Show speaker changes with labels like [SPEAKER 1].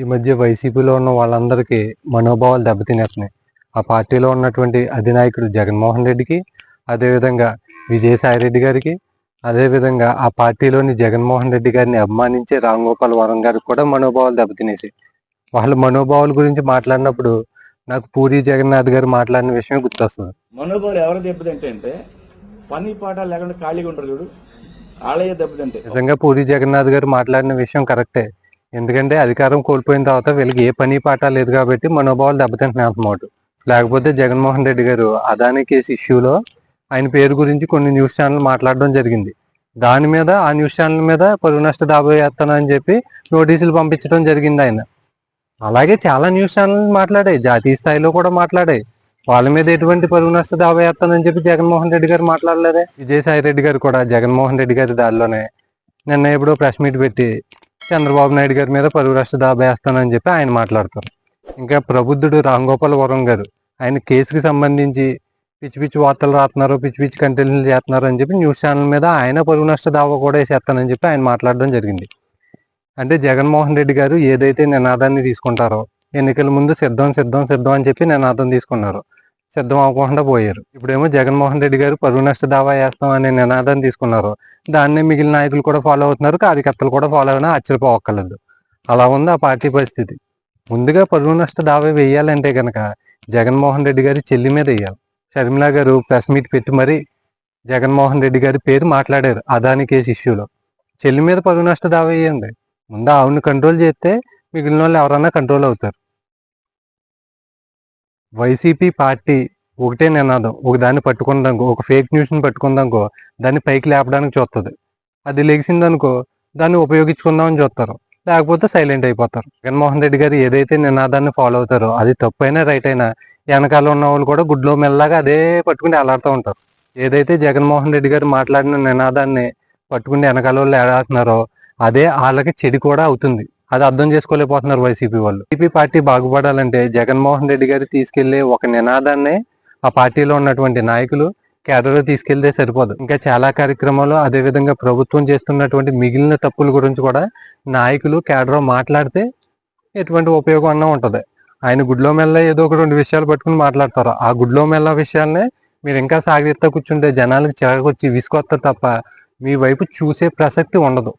[SPEAKER 1] ఈ మధ్య వైసీపీలో ఉన్న వాళ్ళందరికీ మనోభావాలు దెబ్బతినేస్తున్నాయి. ఆ పార్టీలో ఉన్నటువంటి అధినాయకుడు జగన్మోహన్ రెడ్డికి అదేవిధంగా విజయసాయి రెడ్డి గారికి అదేవిధంగా ఆ పార్టీలోని జగన్మోహన్ రెడ్డి గారిని అభిమానించే రామ్ గోపాల్ వరం గారికి కూడా మనోభావాలు దెబ్బతినేసి వాళ్ళ మనోభావాల గురించి మాట్లాడినప్పుడు నాకు పూరి జగన్నాథ్ గారు మాట్లాడిన విషయం గుర్తొస్తుంది.
[SPEAKER 2] మనోభావాలు ఎవరు దెబ్బతింటే అంటే పని పాట లేకుండా ఖాళీగా ఉంటారు చూడు. వాళ్ళే దెబ్బతింటే
[SPEAKER 1] నిజంగా పూరి జగన్నాథ్ గారు మాట్లాడిన విషయం కరెక్టే. ఎందుకంటే అధికారం కోల్పోయిన తర్వాత వీళ్ళకి ఏ పని పాట లేదు కాబట్టి మనోభావాలు దెబ్బతింటున్నాయి అన్నమాట లేకపోతే జగన్మోహన్ రెడ్డి గారు అదాని కేసు ఇష్యూలో ఆయన పేరు గురించి కొన్ని న్యూస్ ఛానల్ మాట్లాడడం జరిగింది. దాని మీద ఆ న్యూస్ ఛానల్ మీద పరువు నష్ట దాబోయేస్తానని చెప్పి నోటీసులు పంపించడం జరిగింది ఆయన. అలాగే చాలా న్యూస్ ఛానల్ మాట్లాడాయి జాతీయ స్థాయిలో కూడా మాట్లాడాయి. వాళ్ళ మీద ఎటువంటి పరువు నష్ట దాబోయేస్తానని చెప్పి జగన్మోహన్ రెడ్డి గారు మాట్లాడలేదే. విజయసాయి రెడ్డి గారు కూడా జగన్మోహన్ రెడ్డి గారి దారిలోనే నిన్న ఎప్పుడో ప్రెస్ మీట్ పెట్టి చంద్రబాబు నాయుడు గారి మీద పరువు రాష్ట్ర దాబేస్తానని చెప్పి ఆయన మాట్లాడతారు. ఇంకా ప్రబుద్ధుడు రాంగోపాల్ వరం గారు ఆయన కేసుకి సంబంధించి పిచ్చి పిచ్చి వార్తలు రాస్తున్నారు పిచ్చి పిచ్చి కంటెంట్లు చేస్తున్నారు అని చెప్పి న్యూస్ ఛానల్ మీద ఆయన పరువు నష్ట దావా కూడా వేసేస్తానని చెప్పి ఆయన మాట్లాడడం జరిగింది. అంటే జగన్మోహన్ రెడ్డి గారు ఏదైతే నినాదాన్ని తీసుకుంటారో ఎన్నికల ముందు సిద్ధం సిద్ధం సిద్ధం అని చెప్పి నినాదం తీసుకున్నారు. సిద్ధం అవ్వకుండా పోయారు. ఇప్పుడేమో జగన్మోహన్ రెడ్డి గారు పరువు నష్ట దావా వేస్తాం అనే నినాదాన్ని తీసుకున్నారు. దాన్నే మిగిలిన నాయకులు కూడా ఫాలో అవుతున్నారు. కార్యకర్తలు కూడా ఫాలో అయినా ఆశ్చర్యపోవక్కర్లేదు. అలా ఉంది ఆ పార్టీ పరిస్థితి. ముందుగా పరువు నష్ట దావా వేయాలంటే కనుక జగన్మోహన్ రెడ్డి గారి చెల్లి మీద వేయాలి. షర్మిల గారు ప్రెస్ మీట్ పెట్టి మరీ జగన్మోహన్ రెడ్డి గారి పేరు మాట్లాడారు అదాని కేసు ఇష్యూలో చెల్లి మీద పరువు నష్ట దావా వేయండి. ముందు ఆవిడని కంట్రోల్ చేస్తే మిగిలిన వాళ్ళు ఎవరన్నా కంట్రోల్ అవుతారు. వైసీపీ పార్టీ ఒకటే నినాదం ఒక దాన్ని పట్టుకుందాకో ఒక ఫేక్ న్యూస్ని పట్టుకుందాకో దాన్ని పైకి లేపడానికి చూస్తుంది అది లెగిసిందనుకో దాన్ని ఉపయోగించుకుందామని చూస్తారు లేకపోతే సైలెంట్ అయిపోతారు. జగన్మోహన్ రెడ్డి గారు ఏదైతే నినాదాన్ని ఫాలో అవుతారో అది తప్పైనా రైట్ అయినా వెనకాల ఉన్న వాళ్ళు కూడా గుడ్లో మెల్లగా అదే పట్టుకుని ఎలాడుతూ ఉంటారు. ఏదైతే జగన్మోహన్ రెడ్డి గారు మాట్లాడిన నినాదాన్ని పట్టుకుని వెనకాల వాళ్ళు ఎలాడుతున్నారో అదే వాళ్ళకి చెడు కూడా అవుతుంది. అది అర్థం చేసుకోలేకపోతున్నారు వైసీపీ వాళ్ళు. టీపీ పార్టీ బాగుపడాలంటే జగన్మోహన్ రెడ్డి గారు తీసుకెళ్ళే ఒక నినాదాన్ని ఆ పార్టీలో ఉన్నటువంటి నాయకులు కేడర్లో తీసుకెళ్తే సరిపోదు. ఇంకా చాలా కార్యక్రమాలు అదే విధంగా ప్రభుత్వం చేస్తున్నటువంటి మిగిలిన తప్పుల గురించి కూడా నాయకులు కేడర్ మాట్లాడితే ఎటువంటి ఉపయోగం అన్న ఉంటుంది. ఆయన గుడ్లో మెల్ల ఏదో ఒక రెండు విషయాలు పట్టుకుని మాట్లాడతారు. ఆ గుడ్లో మెల్ల విషయాలనే మీరు ఇంకా సాగిస్తా కూర్చుంటే జనాలకు చిరాకొచ్చి విసుకొస్తారు తప్ప మీ వైపు చూసే ప్రసక్తి ఉండదు.